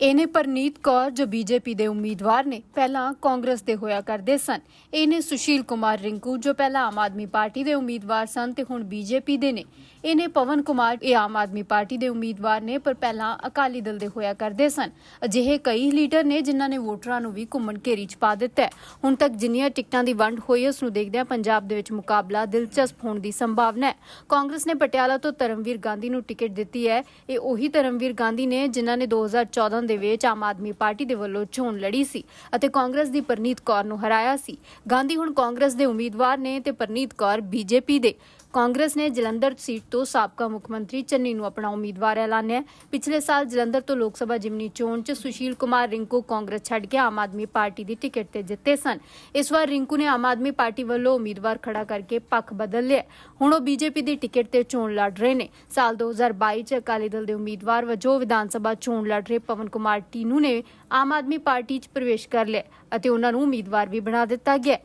ਇਹਨੇ ਪਰਨੀਤ ਕੌਰ ਜੋ ਬੀਜੇਪੀ ਦੇ ਉਮੀਦਵਾਰ ਨੇ, ਪਹਿਲਾਂ ਕਾਂਗਰਸ ਦੇ ਹੋਇਆ ਕਰਦੇ ਸਨ। ਇਹਨੇ ਸੁਸ਼ੀਲ ਕੁਮਾਰ ਰਿੰਕੂ ਜੋ ਪਹਿਲਾਂ ਆਮ ਆਦਮੀ ਪਾਰਟੀ ਦੇ ਉਮੀਦਵਾਰ ਸਨ ਤੇ ਹੁਣ ਬੀਜੇਪੀ ਦੇ ਨੇ। ਇਹਨੇ ਪਵਨ ਕੁਮਾਰ, ਇਹ ਆਮ ਆਦਮੀ ਪਾਰਟੀ ਦੇ ਉਮੀਦਵਾਰ ਨੇ, ਪਰ ਪਹਿਲਾਂ ਅਕਾਲੀ ਦਲ ਦੇ ਹੋਇਆ ਕਰਦੇ ਸਨ। ਅਜਿਹੇ ਕਈ ਲੀਡਰ ਨੇ ਜਿਨ੍ਹਾਂ ਨੇ ਵੋਟਰਾਂ ਨੂੰ ਵੀ ਘੁੰਮਣ ਘੇਰੀ ਚ ਪਾ ਦਿੱਤਾ ਹੈ। ਹੁਣ ਤੱਕ ਜਿੰਨੀਆਂ ਟਿਕਟਾਂ ਦੀ ਵੰਡ ਹੋਈ, ਉਸ ਨੂੰ ਦੇਖਦਿਆਂ ਪੰਜਾਬ ਦੇ ਵਿੱਚ ਮੁਕਾਬਲਾ ਦਿਲਚਸਪ ਹੋਣ ਦੀ ਸੰਭਾਵਨਾ ਹੈ। ਕਾਂਗਰਸ ਨੇ ਪਟਿਆਲਾ ਤੋਂ ਧਰਮਵੀਰ ਗਾਂਧੀ ਨੂੰ ਟਿਕਟ ਦਿੱਤੀ ਹੈ। ਇਹ ਉਹੀ ਧਰਮਵੀਰ ਗਾਂਧੀ ਨੇ ਜਿਨ੍ਹਾਂ ਨੇ 2014 ਦੇ ਵਿੱਚ ਆਮ ਆਦਮੀ ਪਾਰਟੀ ਦੇ ਵੱਲੋਂ ਚੋਣ ਲੜੀ ਸੀ ਅਤੇ ਕਾਂਗਰਸ ਦੀ ਪਰਨੀਤ ਕੌਰ ਨੂੰ ਹਰਾਇਆ ਸੀ। ਗਾਂਧੀ ਹੁਣ ਕਾਂਗਰਸ ਦੇ ਉਮੀਦਵਾਰ ਨੇ ਤੇ ਪਰਨੀਤ ਕੌਰ ਬੀਜੇਪੀ ਦੇ। ਕਾਂਗਰਸ ਨੇ ਜਲੰਧਰ ਸੀਟ ਤੋਂ ਸਾਬਕਾ ਮੁੱਖ ਮੰਤਰੀ ਚੰਨੀ ਨੂੰ ਆਪਣਾ ਉਮੀਦਵਾਰ ਐਲਾਨਿਆ ਪਿਛਲੇ ਸਾਲ ਜਲੰਧਰ ਤੋਂ ਲੋਕ ਸਭਾ ਜਿਮਨੀ ਚੋਣ 'ਚ ਸੁਸ਼ੀਲ ਕੁਮਾਰ ਰਿੰਕੂ ਕਾਂਗਰਸ ਛੱਡ ਕੇ ਆਮ ਆਦਮੀ ਪਾਰਟੀ ਦੀ ਟਿਕਟ ਤੇ ਜਿੱਤੇ ਸਨ। ਇਸ ਵਾਰ ਰਿੰਕੂ ਨੇ ਆਮ ਆਦਮੀ ਪਾਰਟੀ ਵੱਲੋਂ ਉਮੀਦਵਾਰ ਖੜਾ ਕਰਕੇ ਪੱਖ ਬਦਲ ਲਿਆ ਹੁਣ ਉਹ ਬੀਜੇਪੀ ਦੀ ਟਿਕਟ ਤੇ ਚੋਣ ਲੜ ਰਹੇ ਨੇ। ਸਾਲ 2022 'ਚ ਅਕਾਲੀ ਦਲ ਦੇ ਉਮੀਦਵਾਰ ਵਜੋਂ ਵਿਧਾਨ ਸਭਾ ਚੋਣ ਲੜ ਰਹੇ ਪਵਨ ਕੁਮਾਰ ਟੀਨੂ ਨੇ ਆਮ ਆਦਮੀ ਪਾਰਟੀ 'ਚ ਪ੍ਰਵੇਸ਼ ਕਰ ਲਿਆ ਅਤੇ ਉਹਨਾਂ ਨੂੰ ਉਮੀਦਵਾਰ ਵੀ ਬਣਾ ਦਿੱਤਾ ਗਿਆ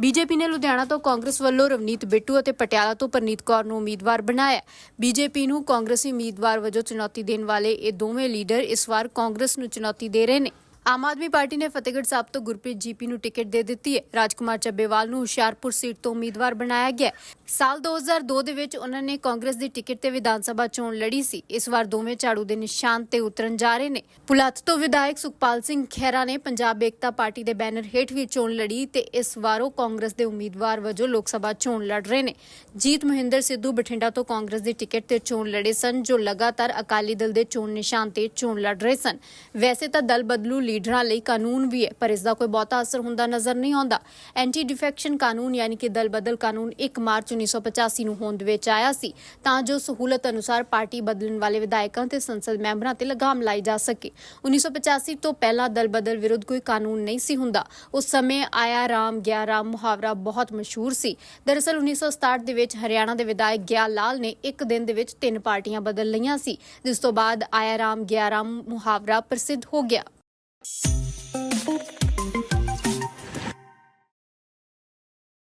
ਬੀਜੇਪੀ ਨੇ ਲੁਧਿਆਣਾ ਤੋਂ ਕਾਂਗਰਸ ਵੱਲੋਂ ਰਵਨੀਤ ਬਿੱਟੂ ਅਤੇ ਪਟਿਆਲਾ ਤੋਂ ਪਰਨੀਤ ਕੌਰ ਨੂੰ ਉਮੀਦਵਾਰ ਬਣਾਇਆ। ਬੀਜੇਪੀ ਨੂੰ ਕਾਂਗਰਸੀ ਉਮੀਦਵਾਰ ਵਜੋਂ ਚੁਣੌਤੀ ਦੇਣ ਵਾਲੇ ਇਹ ਦੋਵੇਂ ਲੀਡਰ ਇਸ ਵਾਰ ਕਾਂਗਰਸ ਨੂੰ ਚੁਣੌਤੀ ਦੇ ਰਹੇ ਨੇ। ਆਮ ਆਦਮੀ ਪਾਰਟੀ ਨੇ ਫਤਿਹਗੜ੍ਹ ਸਾਹਿਬ ਤੋਂ ਗੁਰਪ੍ਰੀਤ ਜੀਪੀ ਨੂੰ ਟਿਕਟ ਦੇ ਦਿੱਤੀ ਹੈ। ਰਾਜਕੁਮਾਰ ਚੱਬੇਵਾਲ ਨੂੰ ਹੁਸ਼ਿਆਰਪੁਰ ਸੀਟ ਤੋਂ ਉਮੀਦਵਾਰ ਬਣਾਇਆ ਗਿਆ ਸਾਲ 2002 ਦੇ ਵਿੱਚ ਉਹਨਾਂ ਨੇ ਕਾਂਗਰਸ ਦੀ ਟਿਕਟ ਤੇ ਵਿਧਾਨ ਸਭਾ ਚੋਣ ਲੜੀ ਸੀ। ਇਸ ਵਾਰ ਦੋਵੇਂ ਝਾੜੂ ਦੇ ਨਿਸ਼ਾਨ ਤੇ ਉਤਰਨ ਜਾ ਰਹੇ ਨੇ। ਪੁਲੱਥ ਤੋਂ ਵਿਧਾਇਕ ਸੁਖਪਾਲ ਸਿੰਘ ਖਹਿਰਾ ਨੇ ਪੰਜਾਬ ਏਕਤਾ ਪਾਰਟੀ ਦੇ ਬੈਨਰ ਹੇਠ ਵੀ ਚੋਣ ਲੜੀ ਤੇ ਇਸ ਵਾਰ ਉਹ ਕਾਂਗਰਸ ਦੇ ਉਮੀਦਵਾਰ ਵਜੋਂ ਲੋਕ ਸਭਾ ਚੋਣ ਲੜ ਰਹੇ ਨੇ। ਜੀਤ ਮਹਿੰਦਰ ਸਿੱਧੂ ਬਠਿੰਡਾ ਤੋਂ ਕਾਂਗਰਸ ਦੀ ਟਿਕਟ ਤੇ ਚੋਣ ਲੜੇ ਸਨ, ਜੋ ਲਗਾਤਾਰ ਅਕਾਲੀ ਦਲ ਦੇ ਚੋਣ ਨਿਸ਼ਾਨ ਤੇ ਚੋਣ ਲੜ ਰਹੇ ਸਨ। ਵੈਸੇ ਤਾਂ ਦਲ ਬਦਲੂ ਲੀਡਰਾਂ ਲਈ ਕਾਨੂੰਨ ਵੀ ਹੈ, ਪਰ ਇਸ ਦਾ ਕੋਈ ਬਹੁਤਾ ਅਸਰ ਹੁੰਦਾ ਨਜ਼ਰ ਨਹੀਂ ਆਉਂਦਾ। ਐਂਟੀ ਡਿਫੈਕਸ਼ਨ ਕਾਨੂੰਨ ਯਾਨੀ ਕਿ ਦਲ ਬਦਲ ਕਾਨੂੰਨ 1 ਮਾਰਚ 1985 ਨੂੰ ਹੋਂਦ ਵਿੱਚ ਆਇਆ ਸੀ, ਤਾਂ ਜੋ ਸਹੂਲਤ ਅਨੁਸਾਰ ਪਾਰਟੀ ਬਦਲਣ ਵਾਲੇ ਵਿਧਾਇਕਾਂ ਤੇ ਸੰਸਦ ਮੈਂਬਰਾਂ ਤੇ ਲਗਾਮ ਲਾਈ ਜਾ ਸਕੇ। 1985 ਤੋਂ ਪਹਿਲਾਂ ਦਲ ਬਦਲ ਵਿਰੁੱਧ ਕੋਈ ਕਾਨੂੰਨ ਨਹੀਂ ਸੀ ਹੁੰਦਾ। ਉਸ ਸਮੇਂ ਆਇਆ ਰਾਮ ਗਿਆ ਰਾਮ ਮੁਹਾਵਰਾ ਬਹੁਤ ਮਸ਼ਹੂਰ ਸੀ। ਦਰਅਸਲ 1967 ਦੇ ਵਿੱਚ ਹਰਿਆਣਾ ਦੇ ਵਿਧਾਇਕ ਗਿਆ ਲਾਲ ਨੇ ਇੱਕ ਦਿਨ ਦੇ ਵਿੱਚ ਤਿੰਨ ਪਾਰਟੀਆਂ ਬਦਲ ਲਈਆਂ ਸੀ, ਜਿਸ ਤੋਂ ਬਾਅਦ ਆਇਆ ਰਾਮ ਗਿਆ ਰਾਮ ਮੁਹਾਵਰਾ ਪ੍ਰਸਿੱਧ ਹੋ ਗਿਆ। you